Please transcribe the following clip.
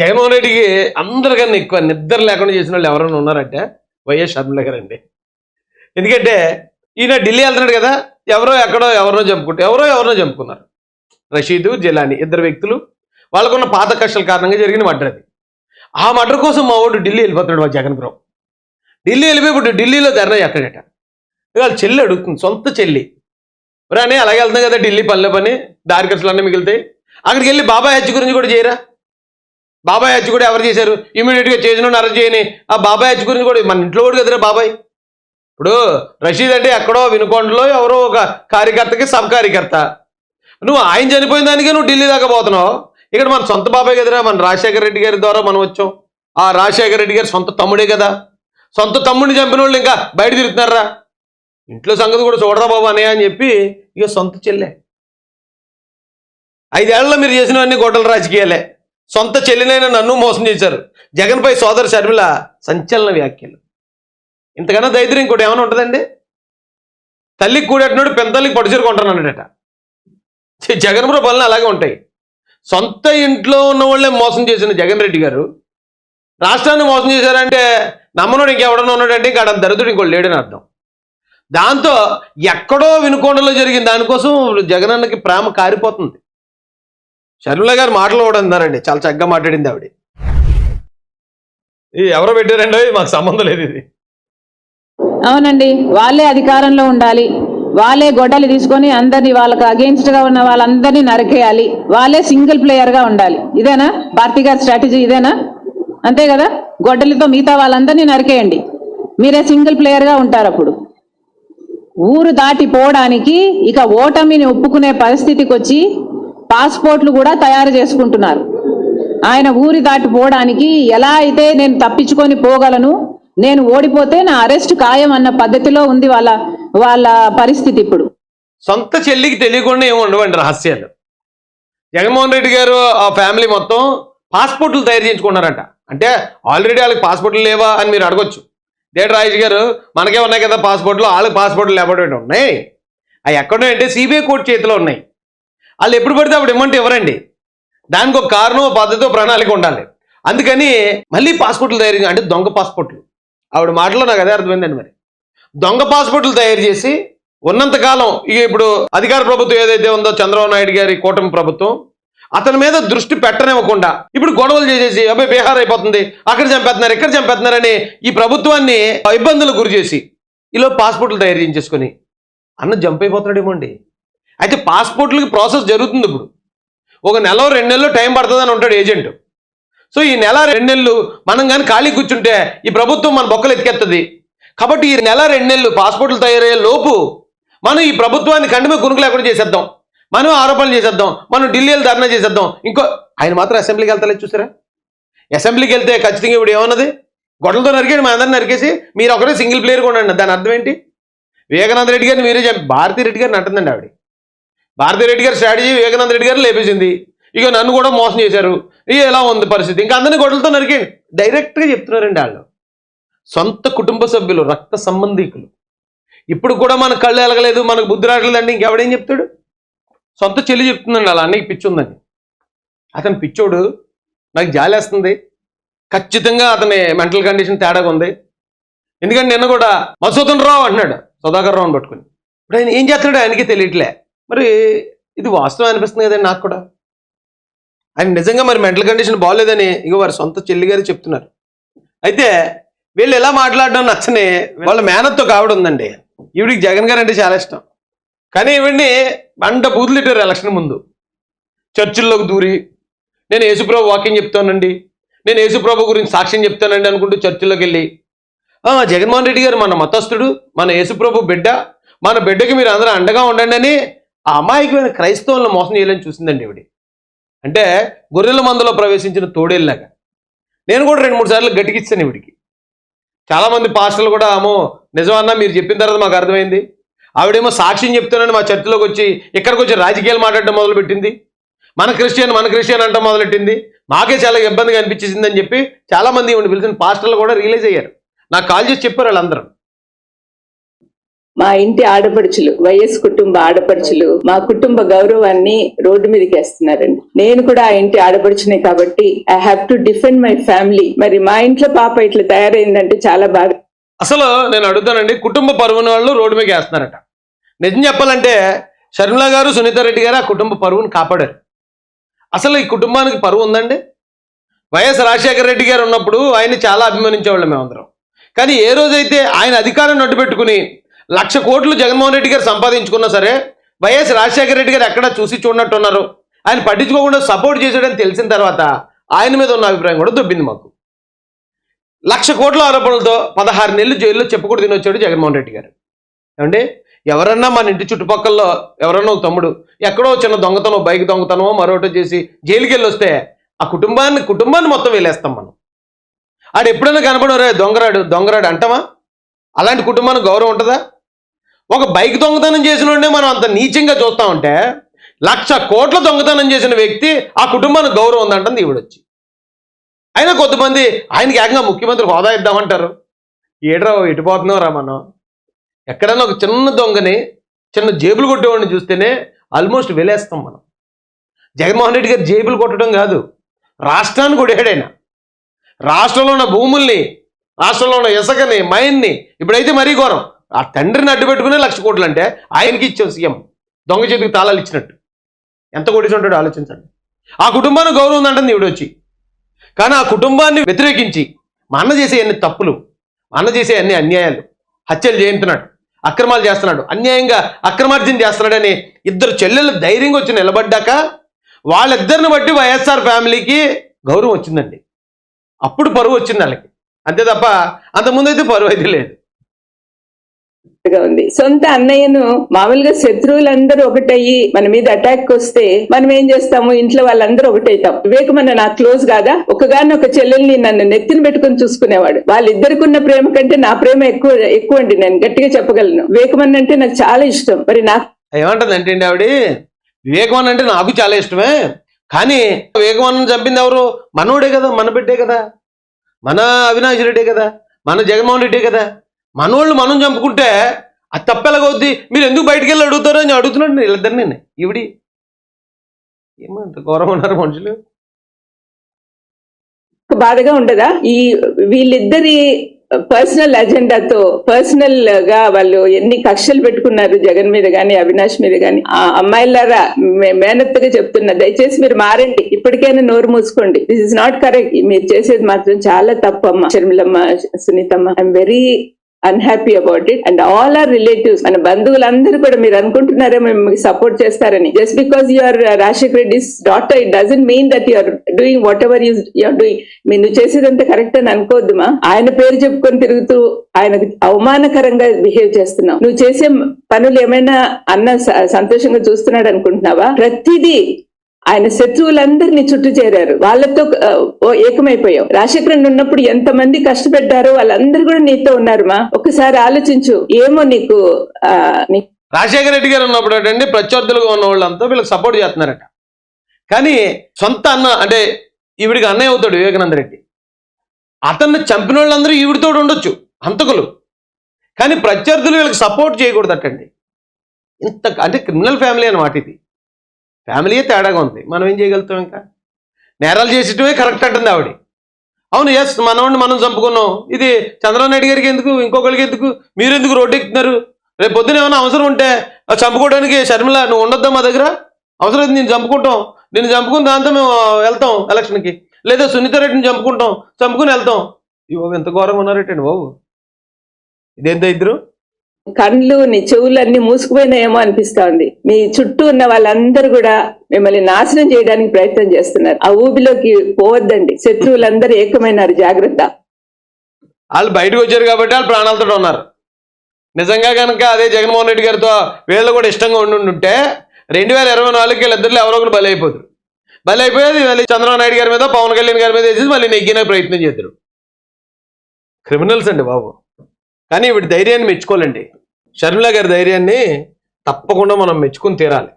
జగన్మోహన్ రెడ్డికి అందరికన్నా ఎక్కువ నిద్ర లేకుండా చేసిన వాళ్ళు ఎవరైనా ఉన్నారంటే వైఎస్ షర్మిల గారండి. అండి ఎందుకంటే ఈయన ఢిల్లీ వెళ్తున్నాడు కదా ఎవరో ఎక్కడో ఎవరినో చంపుకుంటే ఎవరో ఎవరినో చంపుకున్నారు. రషీదు జిలాని ఇద్దరు వ్యక్తులు వాళ్ళకున్న పాత కష్టాల కారణంగా జరిగిన మర్డర్ అది. ఆ మర్డర్ కోసం మా ఓడు ఢిల్లీ వెళ్ళిపోతున్నాడు మా జగన్ బ్రో. ఢిల్లీ వెళ్ళిపోయి ఇప్పుడు ఢిల్లీలో ధర్నా ఎక్కడట? వాళ్ళ చెల్లి అడుగుతుంది సొంత చెల్లి. రాని అలాగే వెళ్తున్నాం కదా ఢిల్లీ పనిలో పని దారి ఖర్చులు అన్నీ మిగిలితాయి. అక్కడికి వెళ్ళి బాబాయ్ హత్య గురించి కూడా చేయరా? బాబాయ్ హత్య కూడా ఎవరు చేశారు? ఇమీడియట్గా చేసిన అరెస్ట్ చేయని. ఆ బాబాయ్ హత్య గురించి కూడా మన ఇంట్లో కూడా కదరా బాబాయ్? ఇప్పుడు రషీద్ అంటే ఎక్కడో వినుకొండలో ఎవరో ఒక కార్యకర్తకి సబ్ కార్యకర్త. నువ్వు ఆయన చనిపోయిన దానికే నువ్వు ఢిల్లీ దాకా పోతున్నావు. ఇక్కడ మన సొంత బాబాయ్ కదరా? మన రాజశేఖర రెడ్డి గారి ద్వారా మనం వచ్చాం. ఆ రాజశేఖర రెడ్డి గారి సొంత తమ్ముడే కదా. సొంత తమ్ముడిని చంపిన వాళ్ళు ఇంకా బయట తిరుగుతున్నారా? ఇంట్లో సంగతి కూడా చూడరా బాబు అనే అని చెప్పి ఇక సొంత చెల్లె. ఐదేళ్ళలో మీరు చేసినవన్నీ గొడవల రాజకీయాలే. సొంత చెల్లినైనా నన్ను మోసం చేశారు. జగన్పై సోదరు షర్మిల సంచలన వ్యాఖ్యలు. ఇంతకన్నా దైద్యం ఇంకోటి ఏమైనా ఉంటుందండి? తల్లికి కూడేటనాడు పెంతల్లికి పడిచేరు జగన్ పనులు అలాగే ఉంటాయి. సొంత ఇంట్లో ఉన్న వాళ్ళే మోసం చేసిన జగన్ రెడ్డి గారు రాష్ట్రాన్ని మోసం చేశారంటే నమ్మనుడు ఇంకెవడన్నా ఉన్నాడంటే ఇంకా ఆడ దరిద్రుడు ఇంకోటి లేడని అర్థం. దాంతో ఎక్కడో వినుకొండలో జరిగిన దానికోసం జగనన్నకి ప్రేమ కారిపోతుంది. షర్మిల గారు మాటలు కూడా అన్నారండి చాలా చక్కగా మాట్లాడింది ఆవిడ. ఇది ఎవరో పెట్టారండి? మాకు సంబంధం లేదు ఇది. అవునండి. వాళ్ళే అధికారంలో ఉండాలి. వాళ్ళే గొడ్డలి తీసుకొని అందరినీ వాళ్ళకి అగేన్స్ట్గా ఉన్న వాళ్ళందరినీ నరికేయాలి. వాళ్ళే సింగిల్ ప్లేయర్గా ఉండాలి. ఇదేనా? భారతి గారి స్ట్రాటజీ ఇదేనా? అంతే కదా? గొడ్డలితో మిగతా వాళ్ళందరినీ నరికేయండి. మీరే సింగిల్ ప్లేయర్గా ఉంటారు అప్పుడు. ఊరు దాటి పోవడానికి ఇక ఓటమిని ఒప్పుకునే పరిస్థితికి వచ్చి పాస్పోర్ట్లు కూడా తయారు చేసుకుంటున్నారు. ఆయన ఊరి దాటి పోవడానికి ఎలా అయితే నేను తప్పించుకొని పోగలను నేను ఓడిపోతే నా అరెస్ట్ ఖాయం అన్న పద్ధతిలో ఉంది వాళ్ళ వాళ్ళ పరిస్థితి ఇప్పుడు. సొంత చెల్లికి తెలియకుండా ఏమి ఉండవండి రహస్యాలు. జగన్మోహన్ రెడ్డి గారు ఆ ఫ్యామిలీ మొత్తం పాస్పోర్ట్లు తయారు చేయించుకున్నారంట. అంటే ఆల్రెడీ వాళ్ళకి పాస్పోర్ట్లు లేవా అని మీరు అడగొచ్చు. దేట రాజు గారు మనకే ఉన్నాయి కదా పాస్పోర్ట్లు వాళ్ళకి పాస్పోర్ట్లు లేకపోవడం ఉన్నాయి. అవి ఎక్కడో అంటే సిబిఐ కోర్టు చేతిలో ఉన్నాయి. వాళ్ళు ఎప్పుడు పడితే అప్పుడు ఇమ్మంటే ఇవ్వరండి దానికి ఒక కారణం పద్ధతి ప్రణాళిక ఉండాలి. అందుకని మళ్ళీ పాస్పోర్ట్లు తయారు అంటే దొంగ పాస్పోర్ట్లు. ఆవిడ మాటలో నాకు అదే అర్థమైందండి మరి. దొంగ పాస్పోర్ట్లు తయారు చేసి ఉన్నంతకాలం ఇక ఇప్పుడు అధికార ప్రభుత్వం ఏదైతే ఉందో చంద్రబాబు నాయుడు గారి కూటమి ప్రభుత్వం అతని మీద దృష్టి పెట్టనివ్వకుండా ఇప్పుడు గొడవలు చేసేసి అబ్బాయి బీహార్ అయిపోతుంది అక్కడ చంపేస్తున్నారు ఇక్కడ చంపేస్తున్నారని ఈ ప్రభుత్వాన్ని ఇబ్బందులకు గురి చేసి ఇలా పాస్పోర్ట్లు తయారు చేయించేసుకొని అన్న జంప్ అయిపోతున్నాడేమో అండి. అయితే పాస్పోర్ట్లకి ప్రాసెస్ జరుగుతుంది ఇప్పుడు. ఒక నెల రెండు నెలలు టైం పడుతుందని ఉంటాడు ఏజెంట్. సో ఈ నెల రెండు నెలలు మనం కానీ ఖాళీ కూర్చుంటే ఈ ప్రభుత్వం మన బొక్కలు ఎత్తికెత్తది కాబట్టి ఈ నెల రెండు నెలలు పాస్పోర్ట్లు తయారయ్యే లోపు మనం ఈ ప్రభుత్వాన్ని కండిమే కునుకు లేకుండా చేసేద్దాం. మనం ఆరోపణలు చేసేద్దాం. మనం ఢిల్లీలో ధర్నా చేసేద్దాం. ఇంకో ఆయన మాత్రం అసెంబ్లీకి వెళ్తలేదు చూసారా? అసెంబ్లీకి వెళ్తే ఖచ్చితంగా ఇప్పుడు ఏమన్నది? గొడవలతో నరికేయండి మా అందరిని నరికేసి మీరు ఒకరే సింగిల్ ప్లేయర్ కొనండి. ఉండండి దాని అర్థం ఏంటి? వివేకానంద రెడ్డి గారిని మీరే చెప్పి భారతీ రెడ్డి గారిని అంటుందండి ఆవిడ. భారతీ రెడ్డి గారి స్ట్రాటజీ వివేకానంద రెడ్డి గారు లేపేసింది. ఇక నన్ను కూడా మోసం చేశారు. ఇక ఎలా ఉంది పరిస్థితి? ఇంకా అందరినీ గొడవలతో నరికేయండి. డైరెక్ట్గా చెప్తున్నారండి వాళ్ళు. సొంత కుటుంబ సభ్యులు రక్త సంబంధికులు. ఇప్పుడు కూడా మన కళ్ళు ఎలగలేదు మనకు బుద్ధి రావట్లేదండి. ఇంకెవడేం చెప్తాడు? సొంత చెల్లి చెప్తుందండి అలా. అన్నకి పిచ్చి ఉందని అతని పిచ్చోడు నాకు జాలేస్తుంది. ఖచ్చితంగా అతని మెంటల్ కండిషన్ తేడాగా ఉంది. ఎందుకంటే నిన్న కూడా మసూదన్ రావు అంటున్నాడు సుధాకర్ రావుని పట్టుకుని. ఇప్పుడు ఆయన ఏం చేస్తున్నాడు ఆయనకి తెలియట్లే. మరి ఇది వాస్తవం అనిపిస్తుంది కదండి నాకు కూడా. ఆయన నిజంగా మరి మెంటల్ కండిషన్ బాగోలేదని ఇక వారి సొంత చెల్లి గారు చెప్తున్నారు. అయితే వీళ్ళు ఎలా మాట్లాడడం నచ్చని వాళ్ళ మేనత్తో కావిడ ఉందండి. ఈవిడికి జగన్ గారు అంటే చాలా ఇష్టం. కానీ ఇవన్నీ బండ బూతులు ఇట్టారు ఎలక్షన్ ముందు. చర్చిల్లోకి దూరి నేను యేసుప్రభు వాక్యం చెప్తానండి నేను యేసుప్రభు గురించి సాక్ష్యం చెప్తానండి అనుకుంటూ చర్చిల్లోకి వెళ్ళి "ఆ, జగన్మోహన్ రెడ్డి గారు మన మతస్థుడు మన యేసుప్రభు బిడ్డ మన బిడ్డకి మీరు అందరూ అండగా ఉండండి అని ఆ అమాయకమైన క్రైస్తవులను మోసం చేయాలని చూసిందండి ఇవిడి అంటే గొర్రెల మందలో ప్రవేశించిన తోడేళ్ళగా నేను కూడా రెండు మూడు సార్లు గట్టికిచ్చాను ఇవిడికి చాలామంది పాస్టర్లు కూడా ఏమో నిజమన్నా మీరు చెప్పిన తర్వాత మాకు అర్థమైంది. ఆవిడేమో సాక్ష్యం చెప్తానని మా చర్చిలోకి వచ్చి ఇక్కడికి వచ్చి రాజకీయాలు మాట్లాడడం మొదలుపెట్టింది. మన క్రిస్టియన్ మన క్రిస్టియన్ అంటాం మొదలెట్టింది. మాకే చాలా ఇబ్బందిగా అనిపించేసిందని చెప్పి చాలా మంది ఈవిడ పిలిచిన పాస్టర్లు కూడా రియలైజ్ అయ్యారు. నాకు కాల్ చేసి చెప్పారు వాళ్ళందరూ. మా ఇంటి ఆడపడుచులు వైఎస్ కుటుంబ ఆడపడుచులు మా కుటుంబ గౌరవాన్ని రోడ్డు మీదకి వేస్తున్నారండి. నేను కూడా ఆ ఇంటి ఆడపడుచునే కాబట్టి I have to defend my family మరి మా ఇంట్లో పాప ఇట్లా తయారైందంటే చాలా బాగా అసలు నేను అడుగుతానండి కుటుంబ పరువుని వాళ్ళు రోడ్డు మీద వేస్తున్నారట. నిజం చెప్పాలంటే షర్మిల గారు సునీత రెడ్డి గారు ఆ కుటుంబ పరువుని కాపాడారు. అసలు ఈ కుటుంబానికి పరువు ఉందండి? వైఎస్ రాజశేఖర రెడ్డి గారు ఉన్నప్పుడు ఆయన్ని చాలా అభిమానించేవాళ్ళం మేమందరం. కానీ ఏ రోజైతే ఆయన అధికారం నడ్డు పెట్టుకుని లక్ష కోట్లు జగన్మోహన్ రెడ్డి గారు సంపాదించుకున్నా సరే వైఎస్ రాజశేఖర రెడ్డి గారు ఎక్కడ చూసి చూడనట్టున్నారు. ఆయన పట్టించుకోకుండా సపోర్ట్ చేశాడని తెలిసిన తర్వాత ఆయన మీద ఉన్న అభిప్రాయం కూడా దొబ్బింది మాకు. లక్ష కోట్ల ఆరోపణలతో పదహారు నెలలు జైల్లో చెప్పుకూడదు తినొచ్చాడు జగన్మోహన్ రెడ్డి గారు. ఏమండి? ఎవరన్నా మన ఇంటి చుట్టుపక్కల ఎవరన్నా ఒక తమ్ముడు ఎక్కడో చిన్న దొంగతనం బైక్ దొంగతనమో మరొకటి చేసి జైలుకి వెళ్ళి వస్తే ఆ కుటుంబాన్ని కుటుంబాన్ని మొత్తం వెళ్ళేస్తాం మనం. ఆడు ఎప్పుడైనా కనపడరే దొంగరాడు దొంగరాడు అంటావా? అలాంటి కుటుంబానికి గౌరవం ఉంటుందా? ఒక బైక్ దొంగతనం చేసిన మనం అంత నీచంగా చూస్తా ఉంటే లక్ష కోట్ల దొంగతనం చేసిన వ్యక్తి ఆ కుటుంబానికి గౌరవం ఉందంటుంది ఈవిడొచ్చి. అయినా కొంతమంది ఆయనకి ఏకంగా ముఖ్యమంత్రి హోదా ఇద్దామంటారు. ఏడ్రా ఎటుపోతున్నాం రా మనం? ఎక్కడైనా ఒక చిన్న దొంగని చిన్న జేబులు కొట్టేవాడిని చూస్తేనే ఆల్మోస్ట్ వెలేస్తాం మనం. జగన్మోహన్ రెడ్డి గారు జేబులు కొట్టడం కాదు రాష్ట్రాన్ని కొడేడైనా రాష్ట్రంలో ఉన్న భూముల్ని రాష్ట్రంలో ఉన్న ఇసుకని మైన్ని ఇప్పుడైతే మరీ ఘోరం. ఆ తండ్రిని అడ్డు పెట్టుకునే లక్ష కోట్లు అంటే ఆయనకి ఇచ్చాం సీఎం. దొంగ చేతికి తాళాలు ఇచ్చినట్టు. ఎంత కొట్టేసి ఉంటాడో ఆలోచించండి. ఆ కుటుంబానికి గౌరవం ఉందంటుంది ఈవిడ వచ్చి. కానీ ఆ కుటుంబాన్ని వ్యతిరేకించి మా అన్న చేసే అన్ని తప్పులు మా అన్న చేసే అన్ని అన్యాయాలు హత్యలు చేయించున్నాడు అక్రమాలు చేస్తున్నాడు అన్యాయంగా అక్రమార్జన చేస్తున్నాడని ఇద్దరు చెల్లెలు ధైర్యంగా వచ్చి నిలబడ్డాక వాళ్ళిద్దరిని బట్టి వైఎస్ఆర్ ఫ్యామిలీకి గౌరవం వచ్చిందండి. అప్పుడు పరువు వచ్చింది వాళ్ళకి అంతే తప్ప అంతకుముందు అయితే పరువు అయితే లేదు. గా ఉంది. సొంత అన్నయ్యను మామూలుగా శత్రువులందరూ ఒకటయ్యి మన మీద అటాక్ వస్తే మనం ఏం చేస్తాము? ఇంట్లో వాళ్ళందరూ ఒకటైతాం. వివేకమన్న నాకు క్లోజ్ కాదా? ఒకగాని ఒక చెల్లెల్ని నన్ను నెత్తిన పెట్టుకొని చూసుకునేవాడు. వాళ్ళిద్దరికి ఉన్న ప్రేమ కంటే నా ప్రేమ ఎక్కువ ఎక్కువ అండి. నేను గట్టిగా చెప్పగలను. వివేకమన్న అంటే నాకు చాలా ఇష్టం. మరి నాకు ఏమంటుంది అంటే ఆవిడ? వివేకవన్ అంటే నాకు చాలా ఇష్టమే. కానీ వివేకవన్ చంపింది ఎవరు? మనోడే కదా మన బిడ్డే కదా. మన అవినాష్ రెడ్డే కదా. మన జగన్మోహన్ రెడ్డే కదా. మనోళ్ళు మనం చంపుకుంటే అది తప్పెలాగవుద్ది. మీరు ఎందుకు బయటికి వెళ్ళి అడుగుతారో అని అడుగుతున్నాడు వీళ్ళిద్దరిని నేను. ఇవిడి ఏమంత ఘోరం ఉన్నారు మనుషులు. బాధగా ఉండదా? ఈ వీళ్ళిద్దరి పర్సనల్ అజెండాతో పర్సనల్గా వాళ్ళు ఎన్ని కక్షలు పెట్టుకున్నారు జగన్ మీద గాని అవినాష్ మీద గాని. ఆ అమ్మాయిలారా మేనత్తగా చెప్తున్నా దయచేసి మీరు మారండి. ఇప్పటికైనా నోరు మూసుకోండి. దిస్ ఇస్ నాట్ కరెక్ట్ మీరు చేసేది మాత్రం చాలా తప్పు అమ్మ షర్మిలమ్మ సునీతమ్మ. I'm very unhappy about it and all our relatives మన బంధువులందరూ కూడా మీరు అనుకుంటున్నారేమో మేము సపోర్ట్ చేస్తారని. Just because your Rajasekhar Reddy's daughter it doesn't mean that you're doing whatever you're doing మీరు నువ్వు చేసేదంతా కరెక్ట్ అని అనుకోవద్దుమా? ఆయన పేరు చెప్పుకొని తిరుగుతూ ఆయనకు అవమానకరంగా బిహేవ్ చేస్తున్నావు. నువ్వు చేసే పనులు ఏమైనా అన్న స- సంతోషంగా చూస్తున్నాడు అనుకుంటున్నావా? ప్రతిదీ ఆయన శత్రువులందరినీ చుట్టూ చేరారు. వాళ్ళతో ఏకమైపోయావు రాజశేఖరన్ ఉన్నప్పుడు ఎంతమంది కష్టపెట్టారో వాళ్ళందరూ కూడా నీతో ఉన్నారు మా. ఒకసారి ఆలోచించు ఏమో నీకు నీ రాజశేఖర రెడ్డి గారు ఉన్నప్పుడు ఏంటంటే ప్రత్యర్థులుగా ఉన్న వాళ్ళంతా వీళ్ళకి సపోర్ట్ చేస్తున్నారట. కానీ సొంత అన్న అంటే ఈవిడికి అన్నయ్య అవుతాడు వివేకానంద రెడ్డి. అతన్ని చంపిన వాళ్ళందరూ ఈవిడితో ఉండొచ్చు హంతకులు. కానీ ప్రత్యర్థులు వీళ్ళకి సపోర్ట్ చేయకూడదటండి. ఇంత అంటే క్రిమినల్ ఫ్యామిలీ అన్నమాట ఇది. ఫ్యామిలీయే తేడాగా ఉంది. మనం ఏం చేయగలుగుతాం ఇంకా? నేరాలు చేసేటమే కరెక్ట్ అంటుంది ఆవిడ. అవును ఎస్ మనవాడిని మనం చంపుకున్నాం. ఇది చంద్రబాబు నాయుడు గారికి ఎందుకు? ఇంకొకరికి ఎందుకు? మీరు ఎందుకు రోడ్డు ఎక్కుతున్నారు? రేపు పొద్దున ఏమైనా అవసరం ఉంటే చంపుకోవడానికి షర్మిల నువ్వు ఉండొద్దా మా దగ్గర? అవసరం అయితే నేను చంపుకుంటాం. నేను చంపుకుని దాంతో మేము వెళ్తాం ఎలక్షన్కి లేదా సునీత రెడ్డిని చంపుకుంటాం. చంపుకుని వెళ్తాం. ఈ ఎంత ఘోరంగా ఉన్నారేటండి బాబు. ఇదేంత ఇద్దరు? కళ్ళు నీ చెవులు మూసుకుపోయినాయేమో అనిపిస్తా ఉంది మీ చుట్టూ ఉన్న వాళ్ళందరూ కూడా మిమ్మల్ని నాశనం చేయడానికి ప్రయత్నం చేస్తున్నారు. ఆ ఊబిలోకి పోవద్దండి. శత్రువులందరూ ఏకమైనారు. జాగ్రత్త. వాళ్ళు బయటకు వచ్చారు కాబట్టి వాళ్ళు ప్రాణాలతో ఉన్నారు. నిజంగా కనుక అదే జగన్మోహన్ రెడ్డి గారితో వీళ్ళు కూడా ఇష్టంగా ఉండి ఉంటే రెండు వేల ఇరవై నాలుగుకి వీళ్ళిద్దరు ఎవరో ఒకరు బలి అయిపోతారు బలి అయిపోయేది మళ్ళీ చంద్రబాబు నాయుడు గారి మీద పవన్ కళ్యాణ్ గారి మీద వేసి మళ్ళీ నెగ్గిన ప్రయత్నం చేద్దరు క్రిమినల్స్ అండి బాబు. కానీ వీడి ధైర్యాన్ని మెచ్చుకోవాలండి. షర్మిల గారి ధైర్యాన్ని తప్పకుండా మనం మెచ్చుకుని తీరాలి.